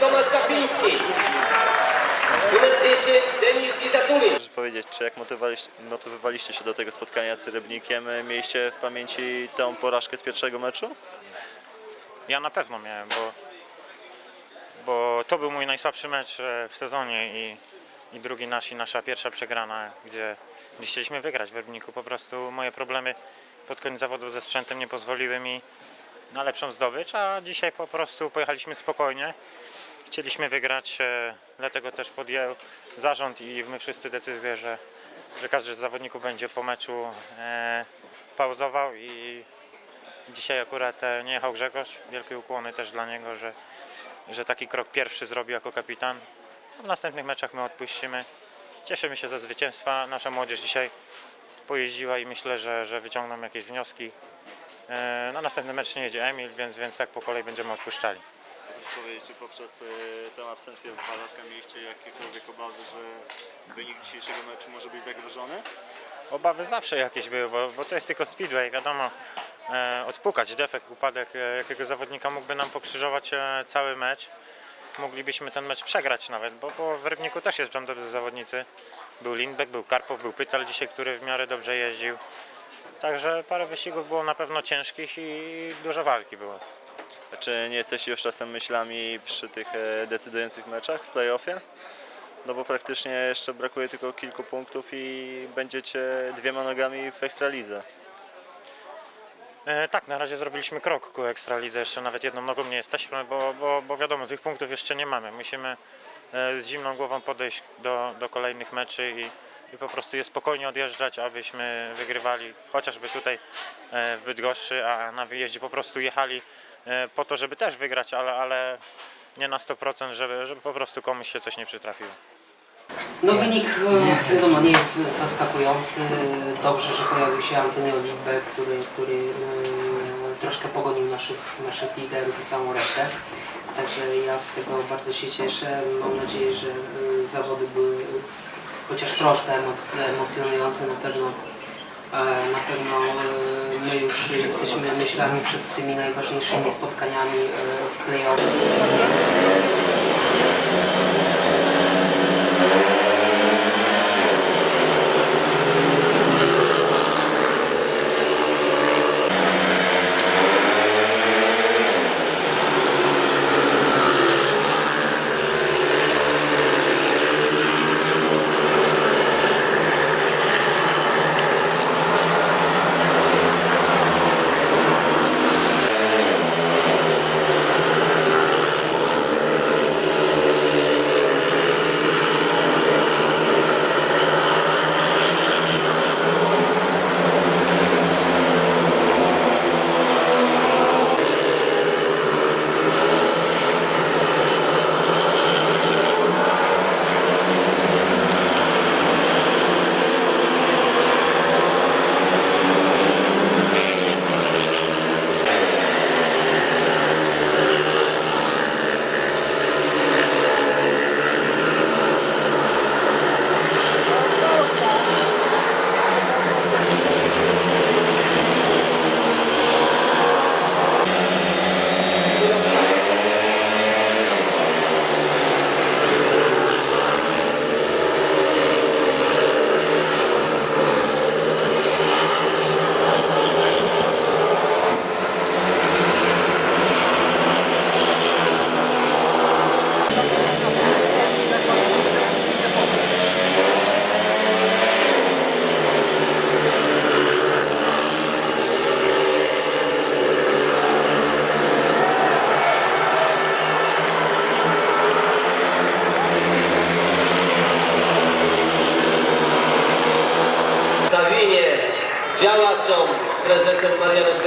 Tomasz Kapiński. Numer 10 Denis Gizatulin. Możesz powiedzieć, czy jak motywowaliście, motywowaliście się do tego spotkania z Rybnikiem, e, mieliście w pamięci tą porażkę z pierwszego meczu? Ja na pewno miałem, bo, bo to był mój najsłabszy mecz e, w sezonie i, i drugi nasz i nasza pierwsza przegrana, gdzie, gdzie chcieliśmy wygrać w Rybniku. Po prostu moje problemy pod koniec zawodów ze sprzętem nie pozwoliły mi na lepszą zdobycz, a dzisiaj po prostu pojechaliśmy spokojnie. Chcieliśmy wygrać, e, dlatego też podjął zarząd i my wszyscy decyzję, że, że każdy z zawodników będzie po meczu e, pauzował i Dzisiaj akurat e, nie jechał Grzegorz. Wielkie ukłony też dla niego, że, że taki krok pierwszy zrobił jako kapitan. W następnych meczach my odpuścimy. Cieszymy się ze zwycięstwa. Nasza młodzież dzisiaj pojeździła i myślę, że, że wyciągną jakieś wnioski. Na następny mecz nie jedzie Emil, więc, więc tak po kolei będziemy odpuszczali. Powiedzieć, czy poprzez e, tę absencję Walaska mieliście jakiekolwiek obawy, że wynik dzisiejszego meczu może być zagrożony? Obawy zawsze jakieś były, bo, bo to jest tylko speedway, wiadomo, e, odpukać defekt, upadek e, jakiego zawodnika mógłby nam pokrzyżować e, cały mecz. Moglibyśmy ten mecz przegrać nawet, bo, bo w Rybniku też jest dobrzy zawodnicy. Był Lindbeck, był Karpow, był Pytal dzisiaj, który w miarę dobrze jeździł. Także parę wyścigów było na pewno ciężkich i dużo walki było. Czy nie jesteście już czasem myślami przy tych e, decydujących meczach w playoffie? No bo praktycznie jeszcze brakuje tylko kilku punktów i będziecie dwiema nogami w Ekstralidze. E, tak, na razie zrobiliśmy krok ku Ekstralidze, jeszcze nawet jedną nogą nie jesteśmy, bo, bo, bo wiadomo, tych punktów jeszcze nie mamy. Musimy e, z zimną głową podejść do, do kolejnych meczy i, i po prostu je spokojnie odjeżdżać, abyśmy wygrywali chociażby tutaj e, w Bydgoszczy, a na wyjeździe po prostu jechali po to, żeby też wygrać, ale, ale nie na 100%, żeby, żeby po prostu komuś się coś nie przytrafiło. No wynik e, wiadomo nie jest zaskakujący. Dobrze, że pojawił się Antonio Lidbe, który, który e, troszkę pogonił naszych, naszych liderów i całą resztę. Także ja z tego bardzo się cieszę. Mam nadzieję, że e, zawody były chociaż troszkę emo- emocjonujące. Na pewno, e, na pewno e, my już jesteśmy myślami przed tymi najważniejszymi spotkaniami e, w play-off. Działaczom z prezesem Marianem